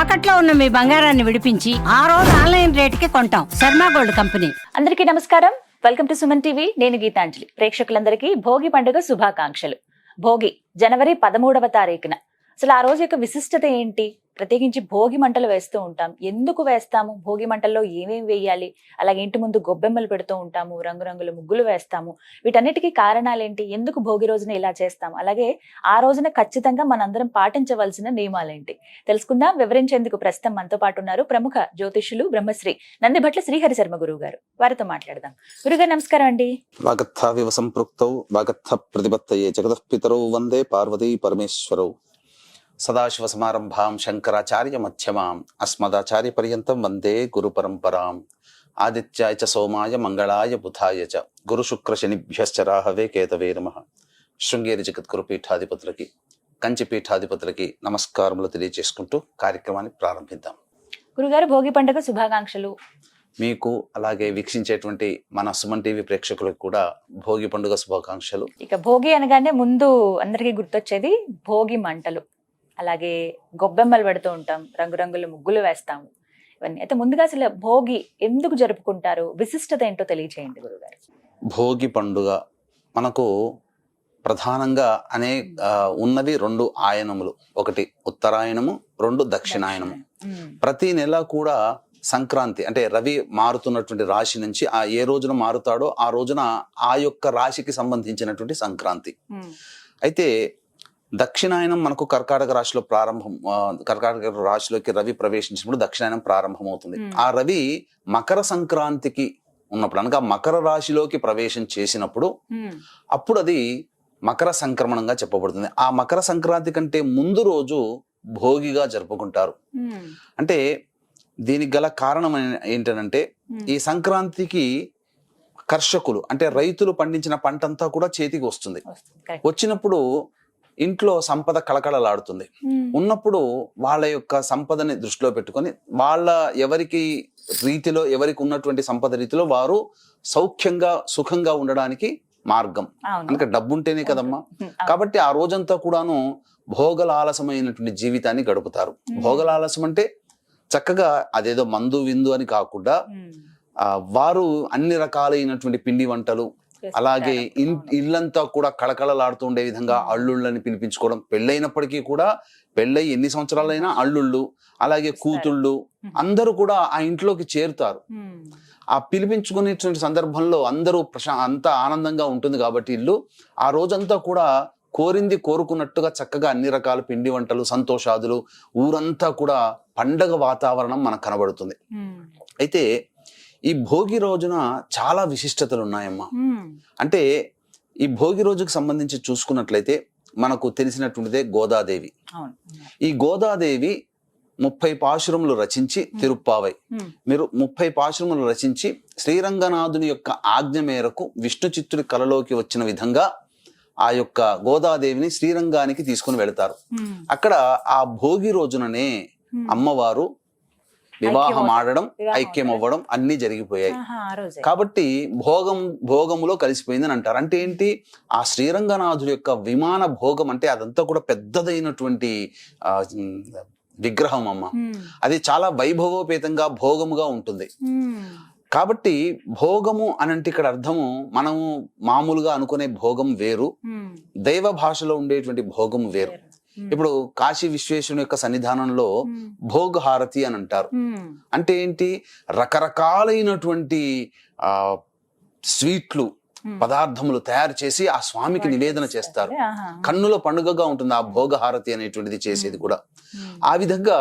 తాకట్లో ఉన్న మీ బంగారాన్ని విడిపించి ఆ రోజు ఆన్లైన్ రేటుకి కొంటాం. Sharma gold company. అందరికీ నమస్కారం. Welcome to Suman TV. నేను గీతాంజలి. ప్రేక్షకులందరికీ భోగి పండుగ శుభాకాంక్షలు. భోగి జనవరి పదమూడవ తారీఖున. అసలు ఆ రోజు యొక్క విశిష్టత ఏంటి? ప్రత్యేకించి భోగి మంటలు వేస్తూ ఉంటాం. ఎందుకు వేస్తాము? భోగి మంటల్లో ఏమేమి వేయాలి? అలాగే ఇంటి ముందు గొబ్బెమ్మలు పెడుతూ ఉంటాము రంగురంగుల ముగ్గులు వేస్తాము. వీటన్నిటికీ కారణాలేంటి? ఎందుకు భోగి రోజున ఇలా చేస్తాం? అలాగే ఆ రోజున ఖచ్చితంగా మనందరం పాటించవలసిన నియమాలేంటి? తెలుసుకుందాం. వివరించేందుకు ప్రస్తుతం మనతో పాటు ఉన్నారు ప్రముఖ జ్యోతిష్యులు బ్రహ్మశ్రీ నందిభట్ల శ్రీహరి శర్మ గురువు గారు వారితో మాట్లాడదాం. గురుగారు నమస్కారం అండి. వాగర్థావివ సంపృక్తౌ వాగర్థ ప్రతిపత్తయే జగతః వందే పార్వతీ పరమేశ్వరౌ. సదాశివ సమారంభాం శంకరాచార్య మధ్యమాం అస్మదాచార్య పర్యంతం వందే గురు పరంపరాం. ఆదిత్యాయ చ సోమాయ మంగళాయ బుధాయ చ. గురు శుక్ర శనిభ్యశ్చ రాహవే కేతవే నమ. శృంగేరి జగద్గురు పీఠాధిపతులకి కంచి పీఠాధిపతులకి నమస్కారములు తెలియజేసుకుంటూ కార్యక్రమాన్ని ప్రారంభిద్దాం. గురుగారు భోగి పండుగ శుభాకాంక్షలు. మీకు అలాగే వీక్షించేటువంటి మన సుమన్ టీవీ ప్రేక్షకులకు కూడా భోగి పండుగ శుభాకాంక్షలు. ఇక భోగి అనగానే ముందు అందరికీ గుర్తొచ్చేది భోగి మంటలు. అలాగే గొబ్బెమ్మలు పెడుతూ ఉంటాం రంగురంగుల ముగ్గులు వేస్తాము. ఇవన్నీ. అయితే ముందుగా అసలు భోగి ఎందుకు జరుపుకుంటారు? విశిష్టత ఏంటో తెలియచేయండి గురుగారు. భోగి పండుగ మనకు ప్రధానంగా అనే ఆ, ఉన్నవి రెండు ఆయనములు. ఒకటి ఉత్తరాయణము రెండు దక్షిణాయనము. ప్రతి నెల కూడా సంక్రాంతి అంటే రవి మారుతున్నటువంటి రాశి నుంచి ఆ ఏ రోజున మారుతాడో ఆ రోజున ఆ యొక్క రాశికి సంబంధించినటువంటి సంక్రాంతి. అయితే దక్షిణాయనం మనకు కర్కాటక రాశిలో ప్రారంభం కర్కాటక రాశిలోకి రవి ప్రవేశించినప్పుడు దక్షిణాయనం ప్రారంభమవుతుంది. ఆ రవి మకర సంక్రాంతికి ఉన్నప్పుడు అనగా మకర రాశిలోకి ప్రవేశం చేసినప్పుడు అప్పుడు అది మకర సంక్రమణంగా చెప్పబడుతుంది. ఆ మకర సంక్రాంతి కంటే ముందు రోజు భోగిగా జరుపుకుంటారు. అంటే దీనికి గల కారణం ఏంటనంటే ఈ సంక్రాంతికి కర్షకులు అంటే రైతులు పండించిన పంట అంతా కూడా చేతికి వస్తుంది. వచ్చినప్పుడు ఇంట్లో సంపద కళకళలాడుతుంది. ఉన్నప్పుడు వాళ్ళ యొక్క సంపదని దృష్టిలో పెట్టుకొని వాళ్ళ ఎవరికి రీతిలో ఎవరికి ఉన్నటువంటి సంపద రీతిలో వారు సౌఖ్యంగా సుఖంగా ఉండడానికి మార్గం. అందుకే డబ్బు ఉంటేనే కదమ్మా. కాబట్టి ఆ రోజంతా కూడాను భోగలాలసమైనటువంటి జీవితాన్ని గడుపుతారు. భోగలాలసం అంటే చక్కగా అదేదో మందు విందు అని కాకుండా వారు అన్ని రకాలైనటువంటి పిండి వంటలు అలాగే. ఇల్లంతా కూడా కళకళలాడుతూ ఉండే విధంగా. అల్లుళ్ళని పిలిపించుకోవడం పెళ్ళైనప్పటికీ కూడా పెళ్ళై ఎన్ని సంవత్సరాలైనా అల్లుళ్ళు అలాగే. కూతుళ్ళు. అందరూ కూడా ఆ ఇంట్లోకి చేరుతారు ఆ పిలిపించుకునేటువంటి సందర్భంలో అందరూ ప్రశా అంతా ఆనందంగా ఉంటుంది కాబట్టి ఇల్లు ఆ రోజంతా కూడా కోరింది కోరుకున్నట్టుగా చక్కగా అన్ని రకాల పిండి వంటలు సంతోషాదులు ఊరంతా కూడా పండగ వాతావరణం మనకు కనబడుతుంది అయితే ఈ భోగి రోజున చాలా విశిష్టతలు ఉన్నాయమ్మా అంటే ఈ భోగి రోజుకు సంబంధించి చూసుకున్నట్లయితే మనకు తెలిసినటువంటిదే గోదాదేవి. ఈ గోదాదేవి ముప్పై పాశురములు రచించి తిరుప్పావై. మీరు ముప్పై పాశురములు రచించి శ్రీరంగనాథుని యొక్క ఆజ్ఞ మేరకు విష్ణు చిత్తుడి కలలోకి వచ్చిన విధంగా ఆ యొక్క గోదాదేవిని శ్రీరంగానికి తీసుకుని వెళతారు. అక్కడ ఆ భోగి రోజుననే. అమ్మవారు వివాహం. ఆడడం ఐక్యం. అవ్వడం అన్ని జరిగిపోయాయి. కాబట్టి భోగం భోగములో కలిసిపోయిందని అంటారు. అంటే ఏంటి? ఆ శ్రీరంగనాథుడి యొక్క విమాన భోగం అంటే అదంతా కూడా పెద్దదైనటువంటి విగ్రహం అమ్మ. అది చాలా వైభవోపేతంగా భోగముగా ఉంటుంది. కాబట్టి భోగము అని అంటే ఇక్కడ అర్థము మనము మామూలుగా అనుకునే భోగం వేరు. దైవ భాషలో ఉండేటువంటి భోగం వేరు. ఇప్పుడు కాశీ విశ్వేశ్వరుని యొక్క సన్నిధానంలో ఉమ్, భోగహారతి అని అంటారు. అంటే ఏంటి? రకరకాలైనటువంటి ఆ స్వీట్లు. పదార్థములు తయారు చేసి ఆ స్వామికి నివేదన చేస్తారు. కన్నుల పండుగగా ఉంటుంది ఆ భోగహారతి అనేటువంటిది చేసేది కూడా. ఆ విధంగా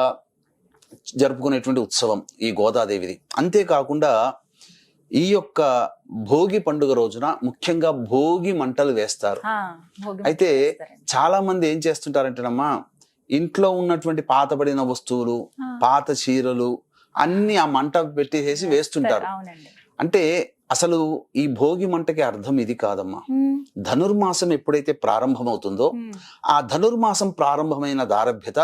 జరుపుకునేటువంటి ఉత్సవం ఈ గోదాదేవిది. అంతేకాకుండా ఈ యొక్క భోగి పండుగ రోజున ముఖ్యంగా భోగి మంటలు వేస్తారు. అయితే. చాలా మంది ఏం చేస్తుంటారంటేనమ్మా ఇంట్లో ఉన్నటువంటి పాతబడిన వస్తువులు పాత చీరలు అన్ని ఆ మంట పెట్టేసి వేస్తుంటారు. అంటే అసలు ఈ భోగి మంటకి అర్థం ఇది కాదమ్మా. ధనుర్మాసం ఎప్పుడైతే ప్రారంభమవుతుందో ఆ ధనుర్మాసం ప్రారంభమైన దారభ్యత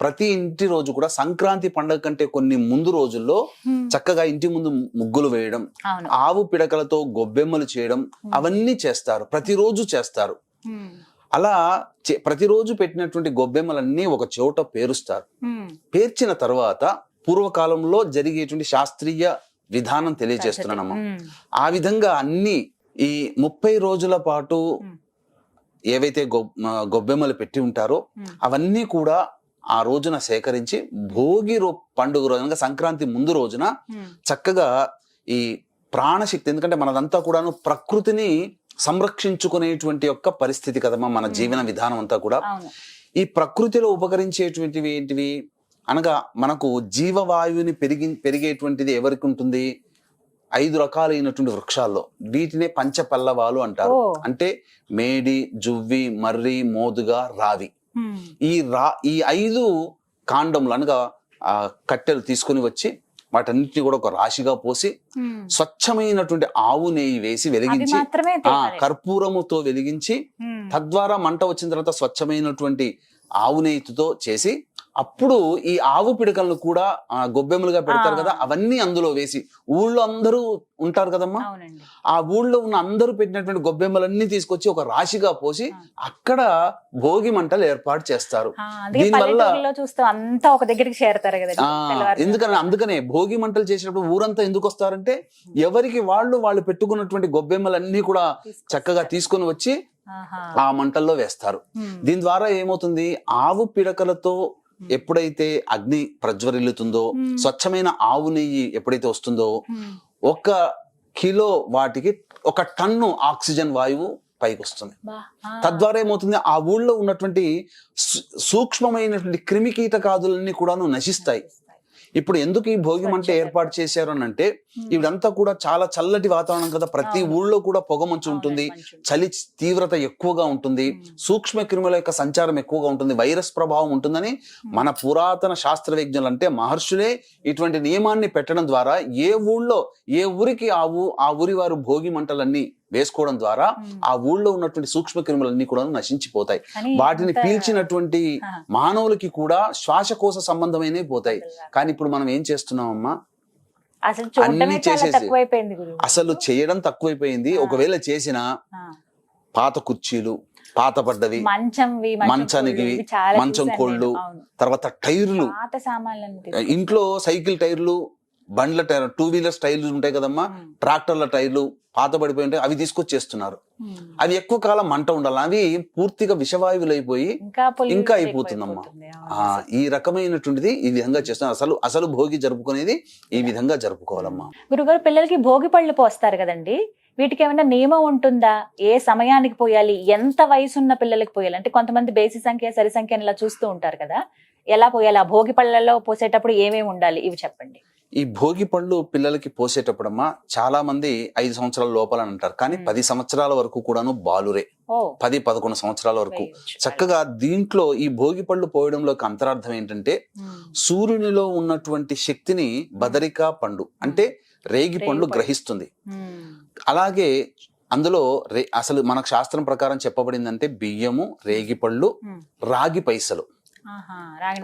ప్రతి ఇంటి రోజు కూడా సంక్రాంతి పండుగ కంటే కొన్ని ముందు రోజుల్లో చక్కగా ఇంటి ముందు ముగ్గులు వేయడం ఆవు పిడకలతో గొబ్బెమ్మలు చేయడం అవన్నీ చేస్తారు. ప్రతిరోజు చేస్తారు. అలా ప్రతిరోజు పెట్టినటువంటి గొబ్బెమ్మలన్నీ ఒక చోట పేరుస్తారు. పేర్చిన తర్వాత పూర్వకాలంలో జరిగేటువంటి శాస్త్రీయ విధానం తెలియజేస్తున్నానమ్మా. ఆ విధంగా అన్ని ఈ ముప్పై రోజుల పాటు. ఏవైతే గొబ్బెమ్మలు పెట్టి ఉంటారో. అవన్నీ కూడా ఆ రోజున సేకరించి భోగి రో పండుగ రోజున సంక్రాంతి ముందు రోజున. చక్కగా ఈ ప్రాణశక్తి ఎందుకంటే మనదంతా కూడాను ప్రకృతిని సంరక్షించుకునేటువంటి యొక్క పరిస్థితి కదమ్మా మన జీవన విధానం అంతా కూడా. ఈ ప్రకృతిలో ఉపకరించేటువంటివి ఏంటివి? అనగా మనకు జీవవాయువుని పెరిగి పెరిగేటువంటిది ఎవరికి ఉంటుంది? ఐదు రకాలైనటువంటి వృక్షాల్లో. వీటినే పంచపల్లవాలు అంటారు. అంటే మేడి జువ్వి మర్రి మోదుగా రావి. ఈ రా ఈ ఐదు కాండములు అనగా ఆ కట్టెలు తీసుకొని వచ్చి వాటన్నిటిని కూడా ఒక రాశిగా పోసి. స్వచ్ఛమైనటువంటి ఆవు నెయ్యి వేసి వెలిగించి ఆ. కర్పూరముతో వెలిగించి. తద్వారా మంట వచ్చిన తర్వాత స్వచ్ఛమైనటువంటి ఆవు నెయ్యితో చేసి అప్పుడు ఈ ఆవు పిడకలను కూడా ఆ, గొబ్బెమ్మలుగా పెడతారు. కదా అవన్నీ అందులో వేసి ఊళ్ళో అందరూ ఉంటారు కదమ్మా? ఆ ఊళ్ళో ఉన్న అందరూ పెట్టినటువంటి గొబ్బెమ్మలన్నీ తీసుకొచ్చి ఒక రాశిగా పోసి. అక్కడ భోగి మంటలు ఏర్పాటు చేస్తారు. దీనివల్ల- చూస్తాం అంతా ఒక దగ్గరికి చేరతారు కదా ఎందుకని? అందుకనే భోగి మంటలు చేసినప్పుడు ఊరంతా ఎందుకు వస్తారంటే ఎవరికి వాళ్ళు వాళ్ళు పెట్టుకున్నటువంటి గొబ్బెమ్మలన్నీ కూడా చక్కగా తీసుకొని వచ్చి ఆ మంటల్లో వేస్తారు. దీని ద్వారా ఏమవుతుంది? ఆవు పిడకలతో ఎప్పుడైతే అగ్ని ప్రజ్వరిల్లుతుందో Hmm. స్వచ్ఛమైన ఆవు నెయ్యి ఎప్పుడైతే వస్తుందో ఒక కిలో వాటికి ఒక టన్ను ఆక్సిజన్ వాయువు పైకి వస్తుంది తద్వారా ఏమవుతుంది? ఆ ఊళ్ళో ఉన్నటువంటి సూక్ష్మమైనటువంటి క్రిమి కీటకాదులన్నీ కూడాను నశిస్తాయి. ఇప్పుడు ఎందుకు ఈ భోగి మంట. ఏర్పాటు చేశారు అని అంటే ఇదంతా కూడా చాలా చల్లటి వాతావరణం కదా. ప్రతి. ఊళ్ళో కూడా పొగ మంచు ఉంటుంది. చలి తీవ్రత ఎక్కువగా ఉంటుంది. సూక్ష్మ క్రిముల యొక్క సంచారం ఎక్కువగా ఉంటుంది. వైరస్ ప్రభావం ఉంటుందని మన పురాతన శాస్త్రవేజ్ఞులు అంటే మహర్షులే ఇటువంటి నియమాన్ని పెట్టడం ద్వారా ఏ ఊళ్ళో ఏ ఊరికి ఆ ఊ ఆ ఊరి వారు భోగి మంటలన్నీ వేసుకోవడం ద్వారా ఆ ఊళ్ళో ఉన్నటువంటి సూక్ష్మ క్రిములన్నీ కూడా నశించిపోతాయి. వాటిని పీల్చినటువంటి మానవులకి కూడా శ్వాసకోశ సంబంధమైనవి పోతాయి. కానీ ఇప్పుడు మనం ఏం చేస్తున్నామమ్మా? అన్ని చేసేసి. అసలు చేయడం తక్కువైపోయింది. ఒకవేళ చేసిన పాత కుర్చీలు పాత పడ్డవి మంచంవి మంచానికి మంచం కోళ్ళు. తర్వాత టైర్లు. ఇంట్లో సైకిల్ టైర్లు బండ్ల టైర్ టూ వీలర్స్ టైర్లు ఉంటాయి కదమ్మా. ట్రాక్టర్ల టైర్లు పాత పడిపోయి ఉంటాయి అవి తీసుకొచ్చేస్తున్నారు. అవి ఎక్కువ కాలం మంట ఉండాలి. అవి పూర్తిగా విషవాయువులు అయిపోయి ఇంకా అయిపోతుందమ్మా. ఈ రకమైనటువంటిది ఈ విధంగా చేస్తున్నారు. అసలు అసలు భోగి జరుపుకునేది ఈ విధంగా జరుపుకోవాలమ్మా. గురుగారు పిల్లలకి భోగి పళ్ళు పోస్తారు కదండి. వీటికి ఏమైనా నియమం ఉంటుందా? ఏ సమయానికి పోయాలి? ఎంత వయసు ఉన్న పిల్లలకి పోయాలి? అంటే కొంతమంది బేసి సంఖ్య సరి సంఖ్య ఇలా చూస్తూ ఉంటారు కదా. ఎలా పోయాలి? ఆ భోగి పళ్ళలో పోసేటప్పుడు ఏమేమి ఉండాలి? ఇవి చెప్పండి. ఈ భోగి పళ్ళు పిల్లలకి పోసేటప్పుడమ్మా చాలా మంది ఐదు సంవత్సరాల లోపల అని అంటారు కానీ. పది సంవత్సరాల వరకు కూడాను బాలురే పది పదకొండు సంవత్సరాల వరకు. చక్కగా దీంట్లో ఈ భోగి పళ్ళు పోయడంలో ఒక అంతరార్థం ఏంటంటే. సూర్యునిలో ఉన్నటువంటి శక్తిని బదరికా పండు అంటే రేగి పండు రేగిపండు. గ్రహిస్తుంది. అలాగే అందులో రే అసలు మనకు శాస్త్రం ప్రకారం చెప్పబడిందంటే బియ్యము రేగి పళ్ళు. రాగి పైసలు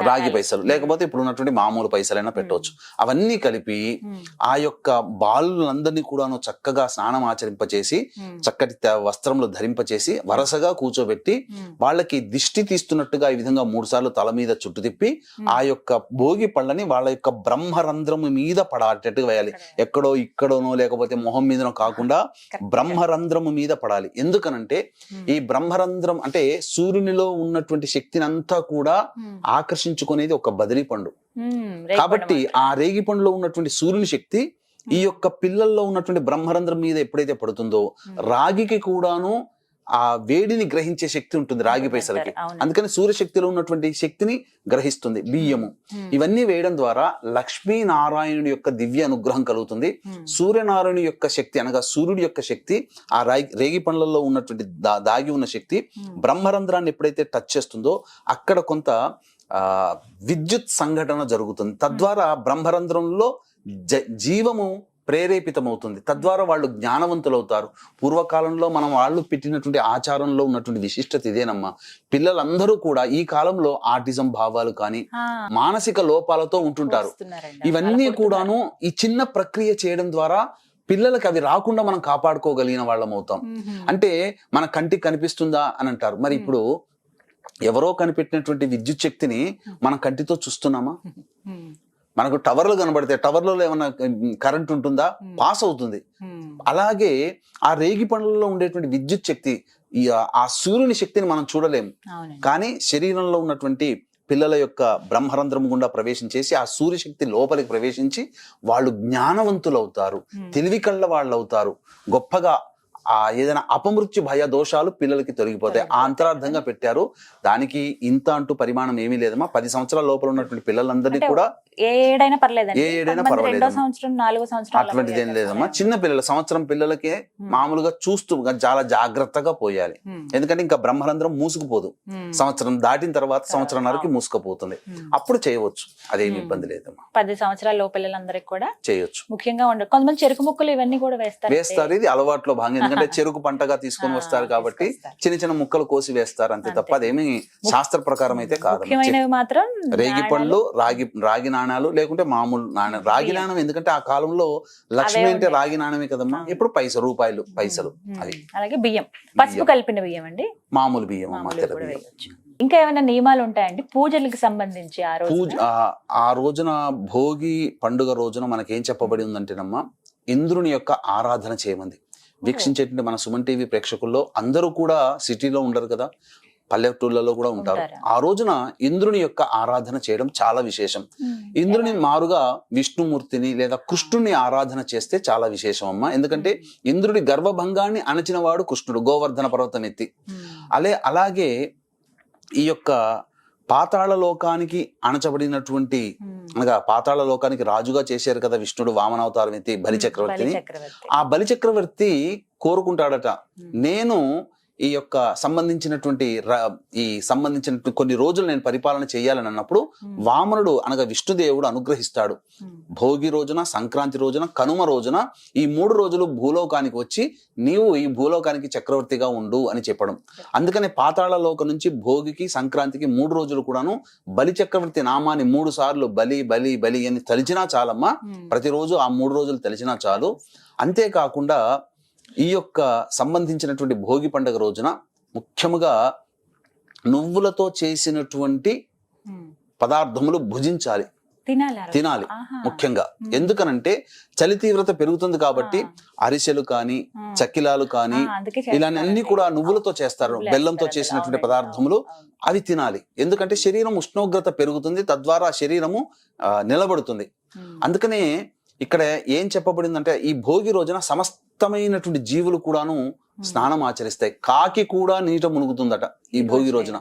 రాగి. పైసలు లేకపోతే ఇప్పుడు ఉన్నటువంటి మామూలు పైసలైనా పెట్టవచ్చు అవన్నీ కలిపి. ఆ యొక్క బాలులందరినీ కూడాను చక్కగా స్నానం ఆచరింపచేసి. చక్కటి వస్త్రములు ధరింపచేసి వరసగా కూర్చోబెట్టి. వాళ్ళకి దిష్టి తీస్తున్నట్టుగా ఈ విధంగా మూడు సార్లు తల మీద చుట్టు తిప్పి. ఆ యొక్క భోగి పళ్ళని వాళ్ళ యొక్క బ్రహ్మరంధ్రము మీద పడాటట్టుగా వేయాలి ఎక్కడో ఇక్కడోనో లేకపోతే మొహం మీదనో కాకుండా. బ్రహ్మరంధ్రము మీద పడాలి ఎందుకనంటే. ఈ బ్రహ్మరంధ్రం అంటే సూర్యునిలో ఉన్నటువంటి శక్తిని అంతా కూడా. ఆకర్షించుకునేది ఒక బదిలీ పండు. కాబట్టి ఆ రేగి పండులో ఉన్నటువంటి సూర్యుని శక్తి ఈ యొక్క పిల్లల్లో ఉన్నటువంటి బ్రహ్మరంధ్రం మీద ఎప్పుడైతే పడుతుందో. రాగికి కూడాను ఆ వేడిని గ్రహించే శక్తి ఉంటుంది రాగి పైసలకి. అందుకని సూర్యశక్తిలో ఉన్నటువంటి శక్తిని గ్రహిస్తుంది బియ్యము. ఇవన్నీ వేయడం ద్వారా లక్ష్మీ నారాయణుడి యొక్క దివ్య అనుగ్రహం కలుగుతుంది. సూర్యనారాయణ యొక్క శక్తి అనగా సూర్యుడి యొక్క శక్తి ఆ రాగి రేగి పండ్లలో ఉన్నటువంటి దా- దాగి ఉన్న శక్తి. బ్రహ్మరంధ్రాన్ని ఎప్పుడైతే టచ్ చేస్తుందో అక్కడ కొంత ఆ విద్యుత్ సంఘటన జరుగుతుంది తద్వారా బ్రహ్మరంధ్రంలో జీవము ప్రేరేపితమవుతుంది. తద్వారా వాళ్ళు జ్ఞానవంతులు అవుతారు పూర్వకాలంలో మనం వాళ్ళు పెట్టినటువంటి ఆచారంలో ఉన్నటువంటి విశిష్టత ఇదేనమ్మా. పిల్లలందరూ కూడా ఈ కాలంలో ఆటిజం భావాలు కానీ మానసిక లోపాలతో ఉంటుంటారు. ఇవన్నీ కూడాను ఈ చిన్న ప్రక్రియ చేయడం ద్వారా పిల్లలకి అవి రాకుండా మనం కాపాడుకోగలిగిన వాళ్ళం అవుతాం. అంటే మన కంటికి కనిపిస్తుందా అని అంటారు. మరి ఇప్పుడు ఎవరో కనిపెట్టినటువంటి విద్యుత్ శక్తిని మనం కంటితో చూస్తున్నామా? మనకు టవర్లు కనబడితే టవర్లలో ఏమైనా కరెంట్ ఉంటుందా? పాస్ అవుతుంది. అలాగే ఆ రేగి పండ్లలో ఉండేటువంటి విద్యుత్ శక్తి ఆ సూర్యుని శక్తిని మనం చూడలేం. అవునండి. కానీ శరీరంలో ఉన్నటువంటి పిల్లల యొక్క బ్రహ్మరంధ్రం గుండా ప్రవేశించేసి ఆ సూర్యశక్తి లోపలికి ప్రవేశించి వాళ్ళు జ్ఞానవంతులు అవుతారు Hmm. తెలివి కళ్ళ వాళ్ళు అవుతారు గొప్పగా ఆ ఏదైనా అపమృత్యు భయ దోషాలు పిల్లలకి తొలగిపోతాయి ఆ. అంతరార్థంగా పెట్టారు దానికి ఇంత అంటూ పరిమాణం ఏమీ లేదమ్మా పది సంవత్సరాల లోపల ఉన్నటువంటి పిల్లలందరినీ కూడా ఏ ఏడైనా ఏ సంవత్సరం అలా అటువంటిది ఏం లేదమ్మా. చిన్న పిల్లల సంవత్సరం పిల్లలకే. మామూలుగా చూస్తూ చాలా జాగ్రత్తగా పోయాలి. ఎందుకంటే ఇంకా బ్రహ్మరంధ్రం మూసుకుపోదు. సంవత్సరం దాటిన తర్వాత సంవత్సరంన్నరకి. మూసుకుపోతుంది. అప్పుడు చేయవచ్చు అదేమి. ఇబ్బంది లేదమ్మా పది సంవత్సరాల లో పిల్లలందరికీ కూడా చేయొచ్చు ముఖ్యంగా ఉండదు కొంతమంది చెరుకు ముక్కలు ఇవన్నీ కూడా వేస్తారు వేస్తారు ఇది అలవాట్లో భాగం ఎందుకంటే చెరుకు పంటగా తీసుకొని వస్తారు కాబట్టి. చిన్న చిన్న ముక్కలు కోసి వేస్తారు అంతే. తప్ప అదేమి శాస్త్ర ప్రకారం అయితే కాదు. మాత్రం రేగి పళ్ళు రాగి రాగి నాణాలు లేకుంటే మామూలు నాణ్యం రాగి. నాణం ఎందుకంటే ఆ కాలంలో లక్ష్మి అంటే. రాగి నాణమే కదమ్మా. ఇప్పుడు పైసలు రూపాయలు పైసలు అది. అలాగే బియ్యం. పసుపు. కలిపిన బియ్యం అండి? మామూలు బియ్యం ఇంకా ఏమైనా నియమాలు ఉంటాయండి? పూజలకు సంబంధించి ఆ రోజు పూజ ఆ రోజున భోగి పండుగ రోజున మనకేం చెప్పబడి ఉందంటేనమ్మా ఇంద్రుని యొక్క ఆరాధన చేయమంది. వీక్షించేటువంటి మన సుమన్ టీవీ ప్రేక్షకుల్లో అందరూ కూడా సిటీలో ఉండరు కదా? పల్లెటూళ్ళలో కూడా ఉంటారు. ఆ రోజున ఇంద్రుని యొక్క ఆరాధన చేయడం చాలా విశేషం. ఇంద్రుని మారుగా విష్ణుమూర్తిని లేదా కృష్ణుని ఆరాధన చేస్తే చాలా విశేషం అమ్మా ఎందుకంటే ఇంద్రుడి గర్వభంగాన్ని అణచినవాడు కృష్ణుడు గోవర్ధన పర్వతం ఎత్తి అలే అలాగే ఈ యొక్క పాతాళ లోకానికి అణచబడినటువంటి అనగా పాతాళ లోకానికి రాజుగా చేశారు కదా విష్ణుడు వామనావతారం ఎత్తి బలి చక్రవర్తిని చక్రవర్తి ఆ బలి చక్రవర్తి కోరుకుంటాడట ఉమ్. నేను ఈ యొక్క సంబంధించినటువంటి ఈ సంబంధించిన కొన్ని రోజులు నేను పరిపాలన చేయాలని అన్నప్పుడు ఉమ్. వామనుడు అనగా విష్ణుదేవుడు అనుగ్రహిస్తాడు ఉమ్. భోగి రోజున సంక్రాంతి రోజున కనుమ రోజున ఈ మూడు రోజులు భూలోకానికి వచ్చి నీవు ఈ భూలోకానికి చక్రవర్తిగా ఉండు అని చెప్పడం అందుకనే పాతాళ లోక నుంచి భోగికి సంక్రాంతికి మూడు రోజులు కూడాను బలి చక్రవర్తి నామాన్ని మూడు సార్లు బలి బలి బలి అని తలిచినా చాలమ్మా ఉమ్. ప్రతిరోజు ఆ మూడు రోజులు తెలిసినా చాలు అంతేకాకుండా ఈ యొక్క సంబంధించినటువంటి భోగి పండుగ రోజున ముఖ్యముగా నువ్వులతో చేసినటువంటి. పదార్థములు భుజించాలి తినాలి. ముఖ్యంగా. ఎందుకనంటే చలి తీవ్రత పెరుగుతుంది కాబట్టి. అరిసెలు కానీ ఆ. చక్కిలాలు కానీ ఆ, అందుకే ఇలా అన్ని. కూడా నువ్వులతో చేస్తారు బెల్లంతో చేసినటువంటి. పదార్థములు అవి తినాలి ఎందుకంటే శరీరం ఉష్ణోగ్రత పెరుగుతుంది తద్వారా శరీరము నిలబడుతుంది. అందుకనే ఇక్కడ ఏం చెప్పబడిందంటే ఈ భోగి రోజున సమస్తమైనటువంటి జీవులు కూడాను స్నానం ఆచరిస్తాయి. కాకి కూడా నీట మునుగుతుందట ఈ భోగి రోజున.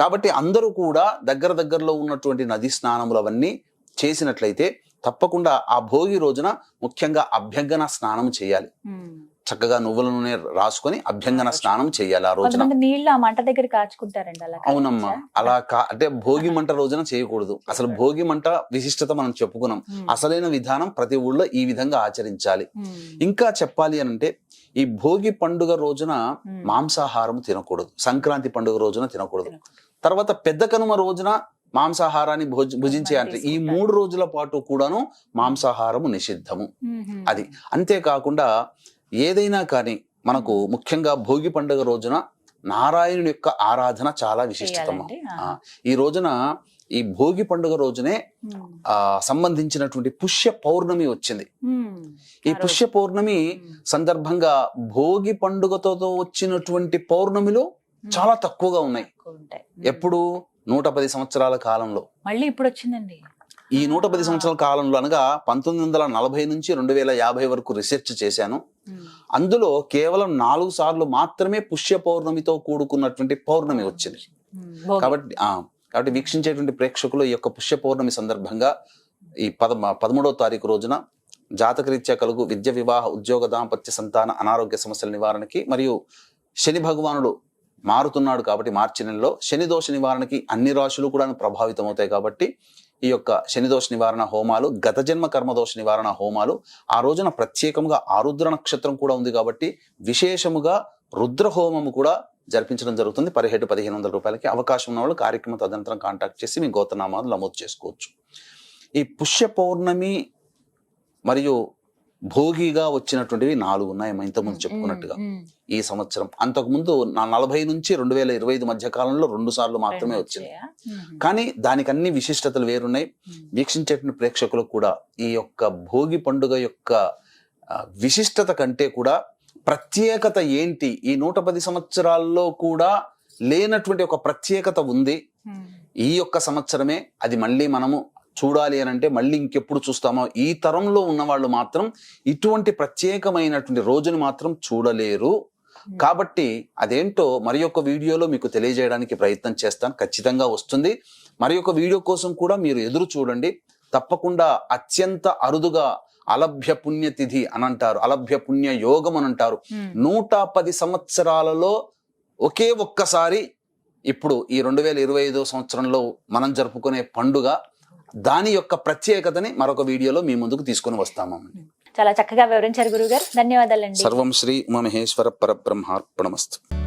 కాబట్టి అందరూ కూడా దగ్గర దగ్గరలో ఉన్నటువంటి నది స్నానములు అవన్నీ చేసినట్లయితే తప్పకుండా ఆ భోగి రోజున ముఖ్యంగా అభ్యంగన స్నానం చేయాలి. చక్కగా నువ్వుల నూనె రాసుకొని అభ్యంగన స్నానం చేయాలి ఆ రోజున నీళ్ళు ఆ మంట దగ్గర కాచుకుంటారండి అలా అవునమ్మా? అలా కా అంటే భోగి మంట రోజున చేయకూడదు అసలు భోగి మంట విశిష్టత మనం చెప్పుకున్నాం. అసలైన విధానం ప్రతి ఊళ్ళో ఈ విధంగా ఆచరించాలి. ఇంకా చెప్పాలి అని అంటే ఈ భోగి పండుగ రోజున. మాంసాహారం తినకూడదు సంక్రాంతి పండుగ రోజున తినకూడదు. తర్వాత పెద్ద కనుమ రోజున మాంసాహారాన్ని భోజ- భుజించే అంటే ఈ. మూడు రోజుల పాటు కూడాను మాంసాహారము నిషిద్ధము. అది అంతేకాకుండా ఏదైనా కానీ మనకు ముఖ్యంగా భోగి పండుగ రోజున నారాయణుని యొక్క ఆరాధన చాలా విశిష్టతమ్మ ఆ. ఈ రోజున ఈ భోగి పండుగ రోజునే. ఆ సంబంధించినటువంటి పుష్య పౌర్ణమి వచ్చింది. ఈ. పుష్య పౌర్ణమి. సందర్భంగా భోగి పండుగతో వచ్చినటువంటి పౌర్ణమిలు చాలా తక్కువగా ఉన్నాయి. ఎప్పుడు నూట పది సంవత్సరాల కాలంలో మళ్ళీ ఇప్పుడు వచ్చిందండి ఈ నూట పది సంవత్సరాల కాలంలో అనగా పంతొమ్మిది వందల నలభై నుంచి రెండు వేల యాభై వరకు రీసెర్చ్ చేశాను. అందులో కేవలం నాలుగు సార్లు మాత్రమే పుష్య పౌర్ణమితో కూడుకున్నటువంటి పౌర్ణమి వచ్చింది. కాబట్టి ఆ కాబట్టి వీక్షించేటువంటి ప్రేక్షకులు ఈ యొక్క పుష్య పౌర్ణమి సందర్భంగా ఈ పద పదమూడవ తారీఖు రోజున జాతకరీత్యా కలుగు విద్య వివాహ ఉద్యోగ దాంపత్య సంతాన అనారోగ్య సమస్యల నివారణకి మరియు శని భగవానుడు మారుతున్నాడు కాబట్టి మార్చి నెలలో శని దోష నివారణకి అన్ని రాశులు కూడా ప్రభావితం అవుతాయి కాబట్టి ఈ యొక్క శనిదోష నివారణ హోమాలు గత జన్మ కర్మదోష నివారణ హోమాలు ఆ రోజున ప్రత్యేకంగా ఆరుద్ర నక్షత్రం కూడా ఉంది కాబట్టి విశేషముగా రుద్ర హోమము కూడా జరిపించడం జరుగుతుంది. పదిహేడు పదిహేను వందల రూపాయలకి అవకాశం ఉన్న వాళ్ళు కార్యక్రమం తదనంతరం కాంటాక్ట్ చేసి మీ గోతనామాలు నమోదు చేసుకోవచ్చు. ఈ పుష్య పౌర్ణమి మరియు భోగిగా వచ్చినటువంటివి నాలుగు ఉన్నాయి మనం ఇంతకుముందు చెప్పుకున్నట్టుగా. ఈ సంవత్సరం. అంతకుముందు నా నలభై నుంచి రెండు వేల ఇరవై ఐదు మధ్య కాలంలో రెండు సార్లు మాత్రమే వచ్చింది. కానీ దానికి అన్ని విశిష్టతలు వేరున్నాయి. వీక్షించేటువంటి ప్రేక్షకులకు కూడా ఈ యొక్క భోగి పండుగ యొక్క విశిష్టత కంటే కూడా ప్రత్యేకత ఏంటి? ఈ నూట పది సంవత్సరాల్లో కూడా లేనటువంటి ఒక ప్రత్యేకత ఉంది. ఈ యొక్క సంవత్సరమే అది మళ్ళీ మనము చూడాలి అని అంటే మళ్ళీ ఇంకెప్పుడు చూస్తామో. ఈ తరంలో ఉన్న వాళ్ళు మాత్రం ఇటువంటి ప్రత్యేకమైనటువంటి రోజుని మాత్రం చూడలేరు. కాబట్టి అదేంటో మరి యొక్క వీడియోలో మీకు తెలియజేయడానికి ప్రయత్నం చేస్తాను. ఖచ్చితంగా వస్తుంది. మరి యొక్క వీడియో కోసం కూడా మీరు ఎదురు చూడండి. తప్పకుండా అత్యంత అరుదుగా అలభ్య పుణ్యతిథి అని అంటారు. అలభ్య పుణ్య యోగం అని అంటారు. ఉమ్. నూట పది సంవత్సరాలలో ఒకే ఒక్కసారి ఇప్పుడు ఈ రెండు వేల ఇరవై ఐదో సంవత్సరంలో మనం జరుపుకునే పండుగ దాని యొక్క ప్రత్యేకతని మరొక వీడియోలో మీ ముందుకు తీసుకొని వస్తాము. చాలా చక్కగా వివరించారు గురుగారు ధన్యవాదాలండి. సర్వం శ్రీ ఉమమహేశ్వర పరబ్రహ్మార్పణమస్తు.